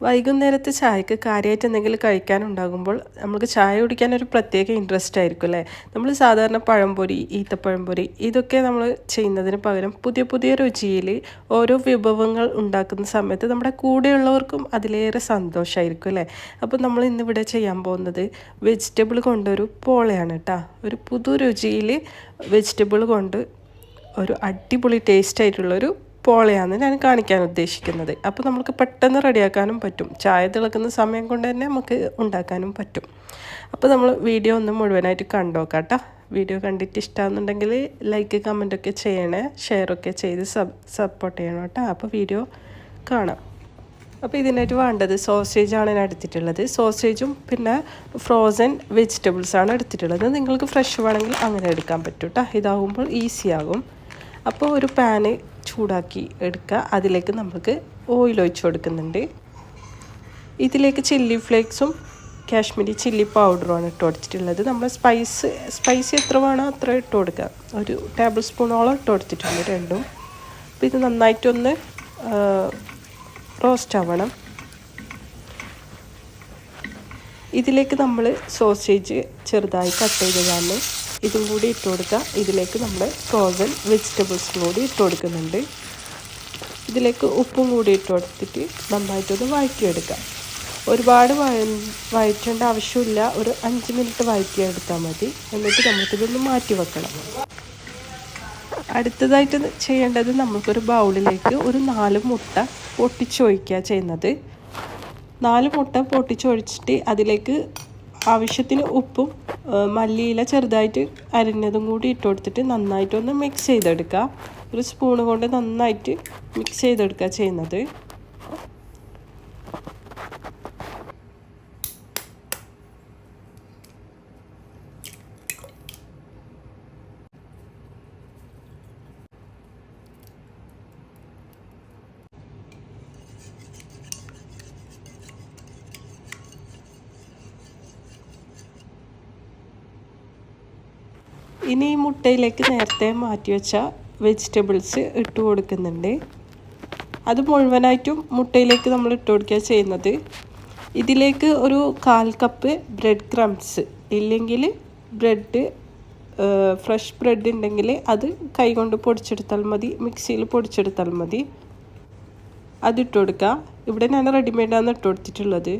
വൈകുന്നേരത്തെ ചായക്ക് കാര്യമായിട്ട് എന്തെങ്കിലും കഴിക്കാനുണ്ടാകുമ്പോൾ നമുക്ക് ചായ കുടിക്കാൻ ഒരു പ്രത്യേക ഇൻട്രസ്റ്റ് ആയിരിക്കും അല്ലേ? നമ്മൾ സാധാരണ പഴംപൊരി ഈത്തപ്പഴംപൊരി ഇതൊക്കെ നമ്മൾ ചെയ്യുന്നതിന് പകരം പുതിയ പുതിയ രുചിയിൽ ഓരോ വിഭവങ്ങൾ ഉണ്ടാക്കുന്ന സമയത്ത് നമ്മുടെ കൂടെയുള്ളവർക്കും അതിലേറെ സന്തോഷമായിരിക്കും അല്ലേ? അപ്പോൾ നമ്മൾ ഇന്നിവിടെ ചെയ്യാൻ പോകുന്നത് വെജിറ്റബിൾ കൊണ്ടൊരു പോളയാണ് കേട്ടോ ഒരു പുതു രുചിയിൽ വെജിറ്റബിൾ കൊണ്ട് ഒരു അടിപൊളി ടേസ്റ്റ് ആയിട്ടുള്ളൊരു പോളയാണ് ഞാൻ കാണിക്കാൻ ഉദ്ദേശിക്കുന്നത്. അപ്പോൾ നമുക്ക് പെട്ടെന്ന് റെഡിയാക്കാനും പറ്റും. ചായ തിളക്കുന്ന സമയം കൊണ്ട് തന്നെ നമുക്ക് ഉണ്ടാക്കാനും പറ്റും. അപ്പോൾ നമ്മൾ വീഡിയോ ഒന്ന് മുഴുവനായിട്ട് കണ്ടോക്കാം വീഡിയോ കണ്ടിട്ട് ഇഷ്ടമാണെന്നുണ്ടെങ്കിൽ ലൈക്ക് കമന്റൊക്കെ ചെയ്യണേ. ഷെയറൊക്കെ ചെയ്ത് സപ്പോർട്ട് ചെയ്യണം കേട്ടോ. അപ്പോൾ വീഡിയോ കാണാം. അപ്പോൾ ഇതിനായിട്ട് വേണ്ടത് സോസേജാണ് ഞാൻ എടുത്തിട്ടുള്ളത്. സോസേജും പിന്നെ ഫ്രോസൺ വെജിറ്റബിൾസാണ് എടുത്തിട്ടുള്ളത്. നിങ്ങൾക്ക് ഫ്രഷ് വേണമെങ്കിൽ അങ്ങനെ എടുക്കാൻ പറ്റും കേട്ടോ. ഇതാകുമ്പോൾ ഈസി ആകും. അപ്പോൾ ഒരു പാന് ചൂടാക്കി എടുക്കുക. അതിലേക്ക് നമുക്ക് ഓയിൽ ഒഴിച്ചു കൊടുക്കുന്നുണ്ട്. ഇതിലേക്ക് ചില്ലി ഫ്ലേക്സും കാശ്മീരി ചില്ലി പൗഡറുമാണ് ഇട്ട് കൊടുത്തിട്ടുള്ളത്. നമ്മൾ സ്പൈസ് സ്പൈസി എത്ര വേണോ അത്ര ഇട്ട് കൊടുക്കുക. ഒരു ടേബിൾ സ്പൂണോളം ഇട്ട് കൊടുത്തിട്ടുണ്ട് രണ്ടും. അപ്പോൾ ഇത് നന്നായിട്ടൊന്ന് റോസ്റ്റ് ആവണം. ഇതിലേക്ക് നമ്മൾ സോസേജ് ചെറുതായി കട്ട് ചെയ്തതാണ്. ഇതും കൂടി ഇട്ട് കൊടുക്കുക ഇതിലേക്ക് നമ്മൾ ഫ്രോസൺ വെജിറ്റബിൾസും കൂടി ഇട്ട് കൊടുക്കുന്നുണ്ട്. ഇതിലേക്ക് ഉപ്പും കൂടി ഇട്ട് കൊടുത്തിട്ട് നന്നായിട്ടൊന്ന് വഴറ്റിയെടുക്കാം. ഒരുപാട് വഴ വഴറ്റേണ്ട ആവശ്യമില്ല. ഒരു അഞ്ച് മിനിറ്റ് വഴറ്റിയെടുത്താൽ മതി. എന്നിട്ട് നമുക്കിതൊന്ന് മാറ്റി വെക്കണം. അടുത്തതായിട്ട് ചെയ്യേണ്ടത് നമുക്കൊരു ബൗളിലേക്ക് ഒരു നാല് മുട്ട പൊട്ടിച്ചൊഴിക്കുക ചെയ്യുന്നത്. നാല് മുട്ട പൊട്ടിച്ചൊഴിച്ചിട്ട് അതിലേക്ക് ആവശ്യത്തിന് ഉപ്പും മല്ലിയില ചെറുതായിട്ട് അരിഞ്ഞതും കൂടി ഇട്ട് കൊടുത്തിട്ട് നന്നായിട്ടൊന്ന് മിക്സ് ചെയ്തെടുക്കുക. ഒരു സ്പൂണ് കൊണ്ട് നന്നായിട്ട് മിക്സ് ചെയ്തെടുക്കുക ചെയ്യുന്നത്. ഇനി ഈ മുട്ടയിലേക്ക് നേരത്തെ മാറ്റി വെച്ച വെജിറ്റബിൾസ് ഇട്ട് കൊടുക്കുന്നുണ്ട്. അത് മുഴുവനായിട്ടും മുട്ടയിലേക്ക് നമ്മൾ ഇട്ട് കൊടുക്കുക ചെയ്യുന്നത്. ഇതിലേക്ക് ഒരു കാൽ കപ്പ് ബ്രെഡ് ക്രംസ് ഇല്ലെങ്കിൽ ബ്രെഡ് ഫ്രഷ് ബ്രെഡ് ഉണ്ടെങ്കിൽ അത് കൈകൊണ്ട് പൊടിച്ചെടുത്താൽ മതി മിക്സിയിൽ പൊടിച്ചെടുത്താൽ മതി. അതിട്ട് കൊടുക്കുക ഇവിടെ ഞാൻ റെഡിമെയ്ഡാണ് ഇട്ട് കൊടുത്തിട്ടുള്ളത്.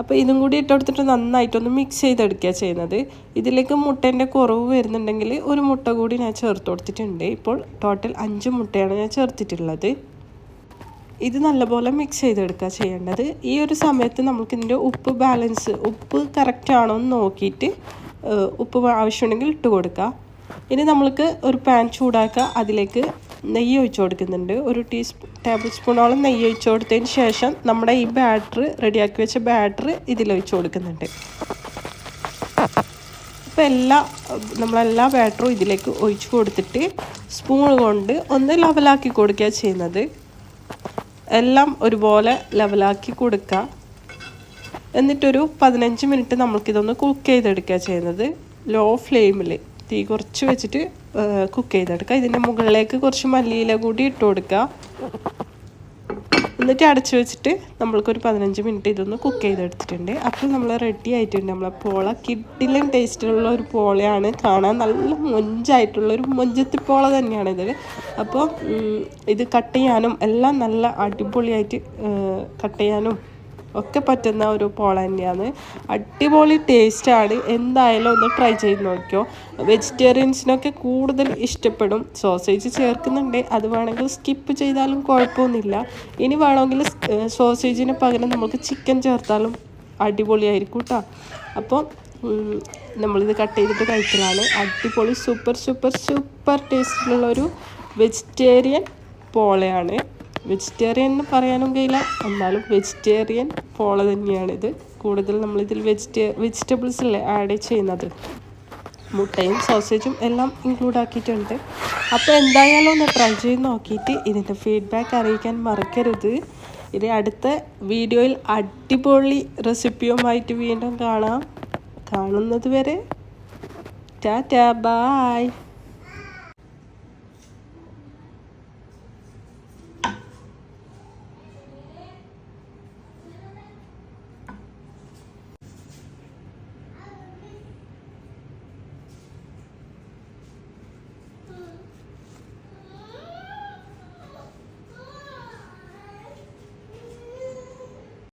അപ്പോൾ ഇതും കൂടി ഇട്ടെടുത്തിട്ട് നന്നായിട്ടൊന്ന് മിക്സ് ചെയ്തെടുക്കുക ചെയ്യുന്നത്. ഇതിലേക്ക് മുട്ടേന്റെ കുറവ് വരുന്നുണ്ടെങ്കിൽ ഒരു മുട്ട കൂടി ഞാൻ ചേർത്ത് കൊടുത്തിട്ടുണ്ട്. ഇപ്പോൾ ടോട്ടൽ അഞ്ച് മുട്ടയാണ് ഞാൻ ചേർത്തിട്ടുള്ളത്. ഇത് നല്ലപോലെ മിക്സ് ചെയ്തെടുക്കുക ചെയ്യേണ്ടത്. ഈ ഒരു സമയത്ത് നമുക്ക് ഇതിന്റെ ഉപ്പ് ബാലൻസ് ഉപ്പ് കറക്റ്റ് ആണോ എന്ന് നോക്കിയിട്ട് ഉപ്പ് ആവശ്യമുണ്ടെങ്കിൽ ഇട്ട് കൊടുക്കുക ഇനി നമ്മൾക്ക് ഒരു പാൻ ചൂടാക്കുക. അതിലേക്ക് നെയ്യ് ഒഴിച്ചു കൊടുക്കുന്നുണ്ട്. ഒരു ടീസ്പൂ ടേബിൾ സ്പൂണോളം നെയ്യ് ഒഴിച്ചു കൊടുത്തതിന് ശേഷം നമ്മുടെ ഈ ബാറ്റർ റെഡിയാക്കി വെച്ച ബാറ്റർ ഇതിലൊഴിച്ചു കൊടുക്കുന്നുണ്ട്. അപ്പോൾ എല്ലാ നമ്മളെല്ലാ ബാറ്ററും ഇതിലേക്ക് ഒഴിച്ചു കൊടുത്തിട്ട് സ്പൂൺ കൊണ്ട് ഒന്ന് ലെവലാക്കി കൊടുക്കുക ചെയ്യുന്നത്. എല്ലാം ഒരുപോലെ ലെവലാക്കി കൊടുക്കുക എന്നിട്ടൊരു പതിനഞ്ച് മിനിറ്റ് നമുക്കിതൊന്ന് കുക്ക് ചെയ്തെടുക്കുക ചെയ്യുന്നത്. ലോ ഫ്ലെയിമിൽ തീ കുറച്ച് വെച്ചിട്ട് കുക്ക് ചെയ്തെടുക്കുക ഇതിന്റെ മുകളിലേക്ക് കുറച്ച് മല്ലിയില കൂടി ഇട്ട് കൊടുക്കുക എന്നിട്ട് അടച്ചു വെച്ചിട്ട് നമ്മൾക്കൊരു പതിനഞ്ച് മിനിറ്റ് ഇതൊന്ന് കുക്ക് ചെയ്തെടുത്തിട്ടുണ്ട്. അപ്പോൾ നമ്മൾ റെഡി ആയിട്ടുണ്ട്. നമ്മളെ പോള കിഡിലും ടേസ്റ്റിലുള്ള ഒരു പോളയാണ്. കാണാൻ നല്ല മൊഞ്ചായിട്ടുള്ള ഒരു മൊഞ്ചത്തി പോള തന്നെയാണ് ഇതിൽ അപ്പോൾ ഇത് കട്ട് ചെയ്യാനും എല്ലാം നല്ല അടിപൊളിയായിട്ട് കട്ട് ചെയ്യാനും ഒക്കെ പറ്റുന്ന ഒരു പോള തന്നെയാണ്. അടിപൊളി ടേസ്റ്റാണ് എന്തായാലും ഒന്ന് ട്രൈ ചെയ്ത് നോക്കിയോ. വെജിറ്റേറിയൻസിനൊക്കെ കൂടുതൽ ഇഷ്ടപ്പെടും. സോസേജ് ചേർക്കുന്നുണ്ട്. അത് വേണമെങ്കിൽ സ്കിപ്പ് ചെയ്താലും കുഴപ്പമൊന്നുമില്ല. ഇനി വേണമെങ്കിൽ സോസേജിന് പകരം നമുക്ക് ചിക്കൻ ചേർത്താലും അടിപൊളിയായിരിക്കും കേട്ടോ അപ്പോൾ നമ്മളിത് കട്ട് ചെയ്തിട്ട് കഴിക്കലാണ്. അടിപൊളി സൂപ്പർ സൂപ്പർ സൂപ്പർ ടേസ്റ്റിലുള്ള ഒരു വെജിറ്റേറിയൻ പോളയാണ്. വെജിറ്റേറിയൻ എന്ന് പറയാനും കഴിയില്ല. എന്നാലും വെജിറ്റേറിയൻ പോള തന്നെയാണിത്. കൂടുതൽ നമ്മളിതിൽ വെജിറ്റേ വെജിറ്റബിൾസ് അല്ലേ ആഡ് ചെയ്യുന്നത്. മുട്ടയും സോസേജും എല്ലാം ഇൻക്ലൂഡ് ആക്കിയിട്ടുണ്ട്. അപ്പോൾ എന്തായാലും ഒന്ന് ട്രൈ ചെയ്ത് നോക്കിയിട്ട് ഇതിന്റെ ഫീഡ്ബാക്ക് അറിയിക്കാൻ മറക്കരുത്. ഇനി അടുത്ത വീഡിയോയിൽ അടിപൊളി റെസിപ്പിയുമായിട്ട് വീണ്ടും കാണാം. കാണുന്നത് വരെ ടാറ്റാ ബായ്